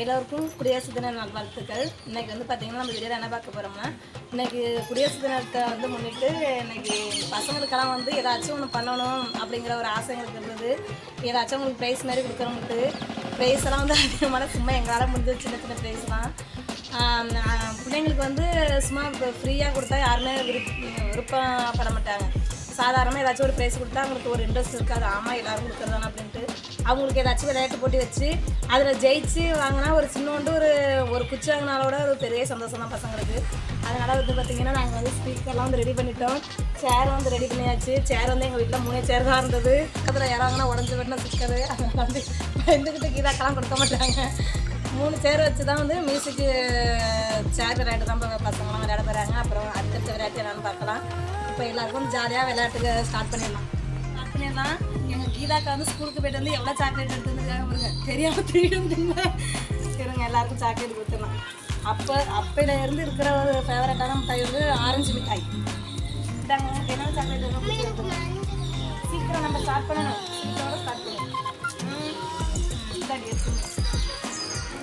எல்லோருக்கும் குடியரசு தின நல்வாழ்த்துக்கள். இன்னைக்கு வந்து பார்த்தீங்கன்னா நம்ம வீடியோவில் என்ன பார்க்க போகிறோம்னா இன்னைக்கு குடியரசு தினத்தை வந்து முன்னிட்டு இன்னைக்கு பசங்களுக்கெல்லாம் வந்து ஏதாச்சும் ஒன்று பண்ணணும் அப்படிங்கிற ஒரு ஆசை எங்களுக்கு இருந்தது. ஏதாச்சும் உங்களுக்கு ப்ரைஸ் மாதிரி கொடுக்குறவங்களுக்கு ப்ரைஸ் எல்லாம் வந்து அதிகமான சும்மா எங்களால் முடிஞ்ச சின்ன சின்ன ப்ரைஸ்லாம் பிள்ளைங்களுக்கு வந்து சும்மா ஃப்ரீயாக கொடுத்தா யாருமே விருப்ப விருப்பப்பட மாட்டாங்க. சாதாரணமாக ஏதாச்சும் ஒரு ப்ரைஸ் கொடுத்தா அவங்களுக்கு ஒரு இன்ட்ரெஸ்ட் இருக்காது. ஆமாம் எல்லாரும் கொடுக்குறதானே அப்படின்ட்டு. அவங்களுக்கு ஏதாச்சும் விளையாட்டு போட்டி வச்சு அதில் ஜெயிச்சு வாங்கினா ஒரு சின்னோண்டு ஒரு ஒரு குச்சி வாங்கினாலோட ஒரு பெரிய சந்தோஷம் தான் பசங்களுக்கு. அதனால் வந்து பார்த்திங்கன்னா நாங்கள் வந்து ஸ்பீக்கர்லாம் வந்து ரெடி பண்ணிட்டோம். சேர் வந்து ரெடி பண்ணியாச்சு. சேர் வந்து எங்கள் வீட்டில் மூணு சேர் தான் இருந்தது. பக்கத்தில் யாராங்கன்னா உடஞ்சி வெட்டின ஸ்பீக்கரு அதனால் வந்து பயந்துக்கிட்டு கீழாக்கெல்லாம் கொடுக்க மாட்டாங்க. மூணு சேர் வச்சு தான் வந்து மியூசிக்கு சேர் விளையாட்டு தான் பசங்களாம் விளையாட போகிறாங்க அப்புறம் அடுத்தடுத்த விளையாட்டு என்னென்னு பார்க்கலாம். இப்போ எல்லாருக்கும் ஜாலியாக விளையாட்டுக்கு ஸ்டார்ட் பண்ணிடலாம். ஸ்டார்ட் பண்ணிடலாம். எங்கள் கீதாக்கா வந்து ஸ்கூலுக்கு போயிட்டு வந்து எவ்வளோ சாக்லேட் எடுத்து பாருங்க. தெரியாமல் தெரியும் இருங்க எல்லாருக்கும் சாக்லேட் கொடுத்துடலாம். அப்போ அப்பையில இருந்து இருக்கிற ஒரு ஃபேவரட்டான மிட்டாய் வந்து ஆரஞ்சு மிட்டாய். இந்தாங்க என்ன சாக்லேட் சீக்கிரம் நம்ம ஸ்டார்ட் பண்ணணும். சீக்கிரம் ஸ்டார்ட் பண்ணணும்.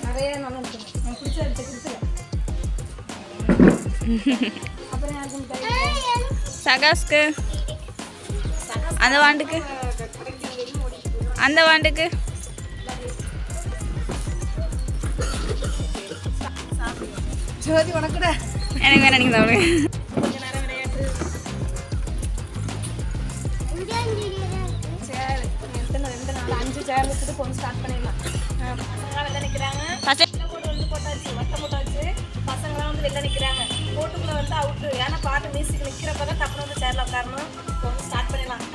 நிறைய நல்லா இருக்குது பிடிச்ச எடுத்து கொடுத்துருவேன் அப்புறம் யாருக்கு மிட்டாய்? சகாஸ்க்கு. அந்த வாண்டுக்கு. அந்த வாண்டுக்கு. ஜோதி உனக்குடா. எனக்கு வேணா நீங்கள் சாப்பிடுங்க அஞ்சு சேர் வச்சுட்டு கொஞ்சம் ஸ்டார்ட் பண்ணிடலாம். வெளில நிற்கிறாங்க ஃபஸ்ட்டு போட்டு வந்து போட்டாச்சு வட்டம் போட்டாச்சு. பசங்களாம் வந்து வெளில நிற்கிறாங்க போட்டுக்குள்ள வந்து அவுட்டு ஏன்னா பாட்டு மியூசிக் நிற்கிறப்ப தான் டப்புனு வந்து சேரில் உட்காரணும். கொஞ்சம் ஸ்டார்ட் பண்ணிடலாம்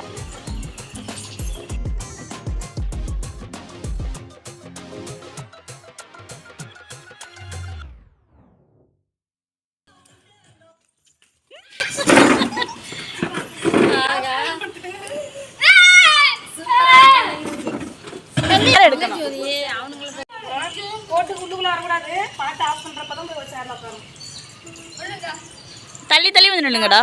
எடுக்கணும் போட்டு உள்ளுக்குள்ள வரக்கூடாது. பாட்டு ஆஃப் பண்ணுறப்ப தான் போய் சேரில் உட்காரணும். தள்ளி தள்ளி வந்து நில்லுங்கடா.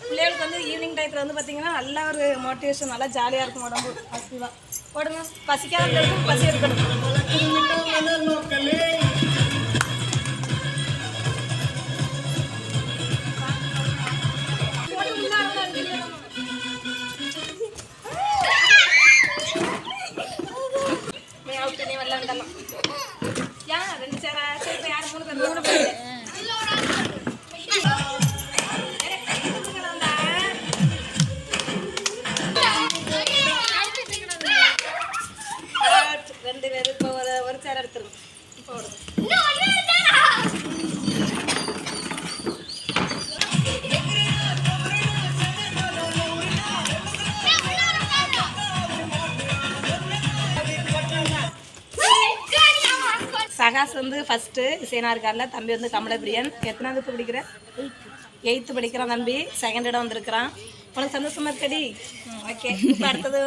பிள்ளைகளுக்கு வந்து ஈவினிங் டயத்தில் வந்து பார்த்தீங்கன்னா நல்ல ஒரு மோட்டிவேஷன் நல்லா ஜாலியாக இருக்கும் உடம்பு ஆக்டிவாக உடம்பு பசிக்காத பிள்ளைகளுக்கு பசி எடுக்கணும். வந்து ஃபஸ்ட்டு சேனா இருக்கார்ல தம்பி வந்து கமலப்பிரியன். எத்தனாவது இப்போ படிக்கிற? எயித்து படிக்கிறான் தம்பி. செகண்ட் இடம் வந்திருக்கிறான். உனக்கு சந்தோஷமா இருக்கடி? ஓகே இப்போ அடுத்தது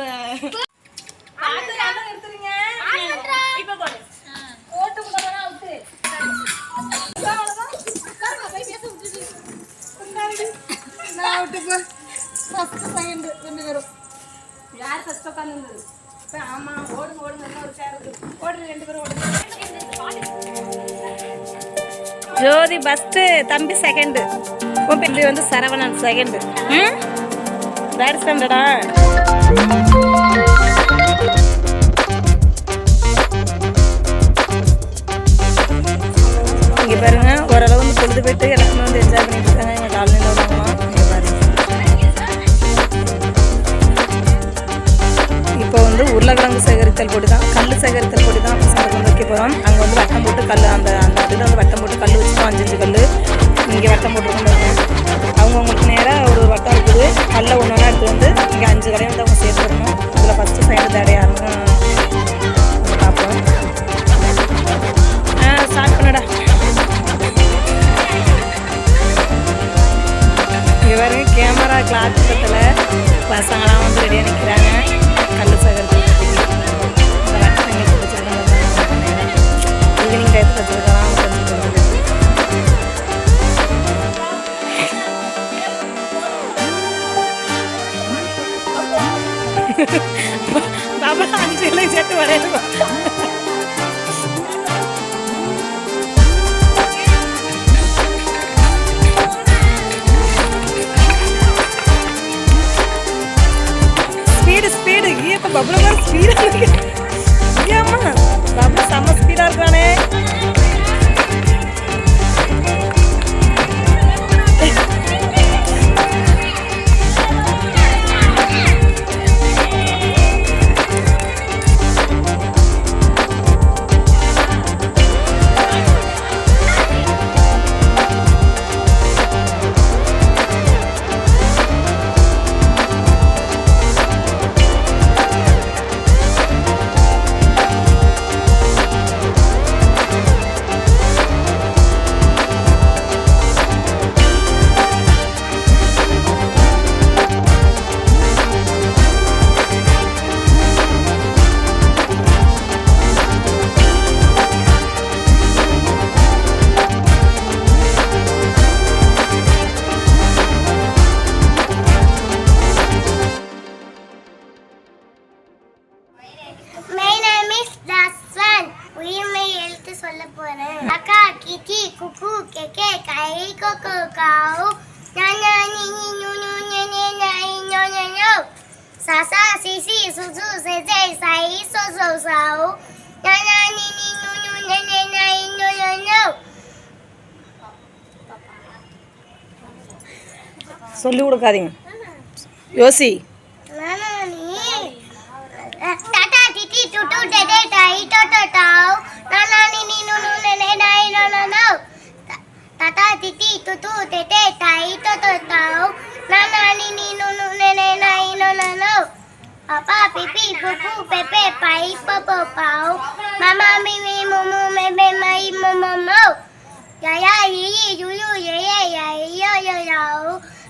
ஃபஸ்ட்டு செகண்ட் ரெண்டு பேரும். யார் ஃபஸ்ட் உட்காந்துருந்தது இப்போ ஓடுங்க ஓடுங்க ஒரு சேர் இருக்கு. ஓடுங்க ரெண்டு பேரும் ஓடுங்க. ஜோதி ஃபஸ்ட்டு தம்பி செகண்டு உன் பேர் வந்து சரவணன் செகண்டு ம்? தேர்ட் ஸ்டாண்டர்டா இங்கே பாருங்கள் ஓரளவு வந்து பொழுது போயிட்டு எல்லாருமே வந்து என்ஜாய் பண்ணிட்டு இருக்காங்க. உருளைக்கிழங்கு சேகரித்தல் போட்டு தான் கல் சேகரித்தல் போட்டு தான் பசங்களுக்கு வந்து வைக்க போகிறோம் அங்கே வந்து வட்டம் போட்டு கல் அந்த அந்த இதில் வந்து வட்டம் போட்டு கல் வச்சுருக்கோம் அஞ்சு கல் இங்கே வட்டம் போட்டுருக்கோம் அவங்கவுங்களுக்கு நேராக ஒரு ஒரு வட்டம் இருக்குது. கல்லை ஒன்று ஒன்றா எடுத்து வந்து இங்கே அஞ்சு கலையும் வந்து அவங்க சேர்த்துடணும். இதில் ஃபஸ்ட்டு சைடு தேர்ட் பார்ப்போம். ஆ ஸ்டார்ட் பண்ணடா. இங்கே பாருங்க கேமரா கிளாத் பக்கத்தில் பசங்களாம் வந்து ரெடியாக நிற்கிறாங்க బబ్బులు గారు స్పీడ్ అమ్మా బాబు సమ్మ స్పీడ్ రానే no no no papa BP புப்பு பெப்பே by பப்போ pav மாமா மிமி முமு மெபே மை மொமோ மோ யா யா யி யி yu yu ye ye ya yo yo yo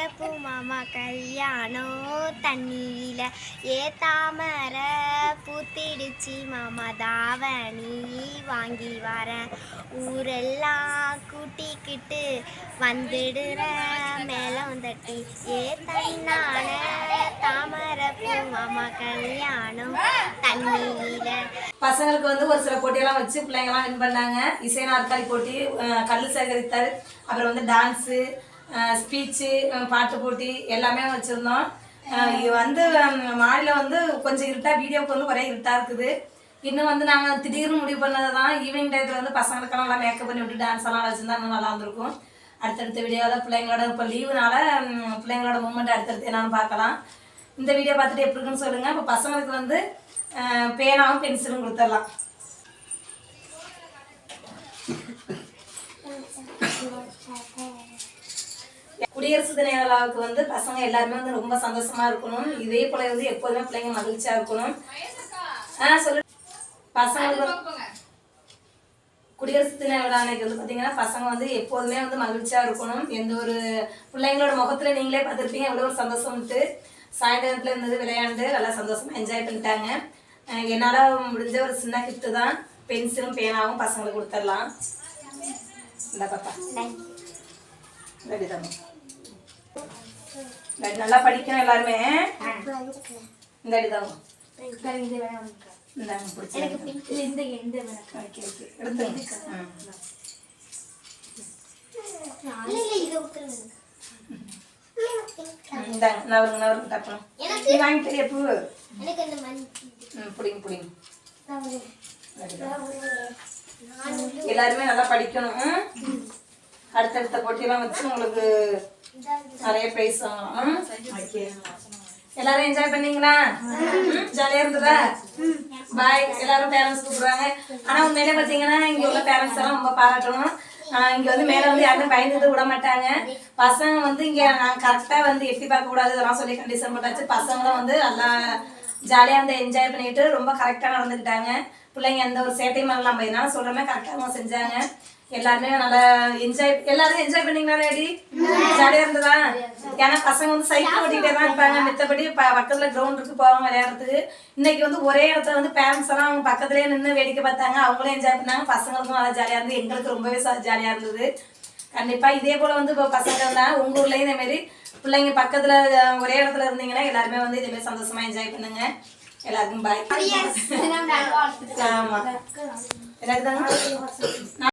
தாமரப்பூ மாமா கல்யாணம் தண்ணியில ஏ தாமர பூத்திடுச்சு மாமா தாவணி வாங்கி வரேன் ஊரெல்லாம் கூட்டிக்கிட்டு வந்துடுற மேலம் தட்டி ஏ தன்னான தாமரப்பூ மாமா கல்யாணம் தண்ணியில. பசங்களுக்கு வந்து ஒரு சில போட்டியெல்லாம் வச்சு பிள்ளைங்கலாம் வின் பண்ணாங்க. இசை நாற்காலி போட்டி கல் சேகரித்தல் அப்புறம் வந்து டான்ஸு ஸ்பீச்சு பாட்டு போட்டி எல்லாமே வச்சுருந்தோம். இது வந்து மாடியில் வந்து கொஞ்சம் இருட்டாக வீடியோவுக்கு வந்து ஒரே இருட்டாக இருக்குது. இன்னும் வந்து நாங்கள் திடீர்னு முடிவு பண்ணது தான் ஈவினிங் டயத்தில் வந்து பசங்களுக்கெல்லாம் நல்லா மேக்கப் பண்ணி விட்டு டான்ஸ் எல்லாம் வச்சுருந்தா இன்னும் நல்லா இருந்திருக்கும். அடுத்தடுத்த வீடியோவில் பிள்ளைங்களோட இப்போ லீவுனால பிள்ளைங்களோட மூமெண்ட் அடுத்தடுத்து என்னென்னு பார்க்கலாம். இந்த வீடியோ பார்த்துட்டு எப்படி இருக்குன்னு சொல்லுங்கள் இப்போ பசங்களுக்கு வந்து பேனாவும் பென்சிலும் கொடுத்துடலாம். குடியரசு தின விழாவுக்கு வந்து பசங்க எல்லாருமே வந்து ரொம்ப சந்தோஷமா இருக்கணும். இதே போல வந்து எப்போதுமே பிள்ளைங்க மகிழ்ச்சியா இருக்கணும். ஆ சொல்லு. பசங்களுக்கு குடியரசு தின விழா அன்னைக்கு வந்து பார்த்தீங்கன்னா பசங்க வந்து எப்போதுமே வந்து மகிழ்ச்சியாக இருக்கணும். எந்த ஒரு பிள்ளைங்களோட முகத்தில் நீங்களே பார்த்துருப்பீங்க. எவ்வளோ ஒரு சந்தோஷம்ட்டு சாயந்தரத்தில் இருந்தது விளையாண்டு நல்லா சந்தோஷமா என்ஜாய் பண்ணிட்டாங்க. என்னால் முடிஞ்ச ஒரு சின்ன gift தான். பென்சிலும் பேனாவும் பசங்களுக்கு கொடுத்துடலாம். இந்த பாப்பா. நல்லா படிக்கணும் எல்லாருமே. இந்த அடி தான். இந்தாங்க பிடிச்சி ஓகே ஓகே எடுத்துங்க ம். ம், இந்தாங்க நவருங்க நவருங்க டப்பணும் நீ வாங்கி தெரிய பூ? பிடிங்க பிடிங்க. எல்லாருமே நல்லா படிக்கணும்? அடுத்தடுத்த போட்டியெல்லாம் வச்சு உங்களுக்கு நிறைய ப்ரைஸ் எல்லாரும் என்ஜாய் பண்ணீங்களா? ஜாலியா இருந்ததா? பாய் எல்லாரும் பேரண்ட்ஸ் கூப்பிடுறாங்க ஆனா உண்மையிலே பாத்தீங்கன்னா இங்க உள்ள பேரண்ட்ஸ் எல்லாம் ரொம்ப பாராட்டணும். இங்க வந்து மேல வந்து யாருமே பயந்துட்டு விட மாட்டாங்க. பசங்க வந்து இங்க நான் கரெக்டா வந்து எட்டி பார்க்க கூடாது. இதெல்லாம் சொல்லி கண்டிஷன் போட்டாச்சு பசங்களும் வந்து நல்லா ஜாலியா வந்து என்ஜாய் பண்ணிட்டு ரொம்ப கரெக்டா நடந்துக்கிட்டாங்க. பிள்ளைங்க எந்த ஒரு சேட்டையும் பண்ணலாம் இதனால சொல்றமே கரெக்டா அவங்க செஞ்சாங்க. எல்லாருமே நல்லா என்ஜாய் எல்லாரும் என்ஜாய் பண்ணீங்களா லேடி ஜாலியா இருந்ததா? ஏன்னா பசங்க வந்து சைக்கிள் ஓட்டிகிட்டே தான் இருப்பாங்க. மித்தபடி பக்கத்துல கிரவுண்ட் இருக்கு போவாங்க விளையாடுறதுக்கு. இன்னைக்கு வந்து ஒரே இடத்துல வந்து பேரண்ட்ஸ் எல்லாம் அவங்க பக்கத்துலயே நின்று வேடிக்கை பார்த்தாங்க. அவங்களும் என்ஜாய் பண்ணாங்க. பசங்களுக்கும் நல்லா ஜாலியா இருந்தது. எங்களுக்கு ரொம்பவே ஜாலியா இருந்தது. கண்டிப்பா இதே போல வந்து இப்போ பசங்க இருந்தா உங்க ஊர்லயும் இதே மாதிரி பிள்ளைங்க பக்கத்துல ஒரே இடத்துல இருந்தீங்கன்னா எல்லாருமே வந்து இதே மாதிரி சந்தோஷமா என்ஜாய் பண்ணுங்க. எல்லாருக்கும் பாய் ஆமா. எல்லாருக்கும்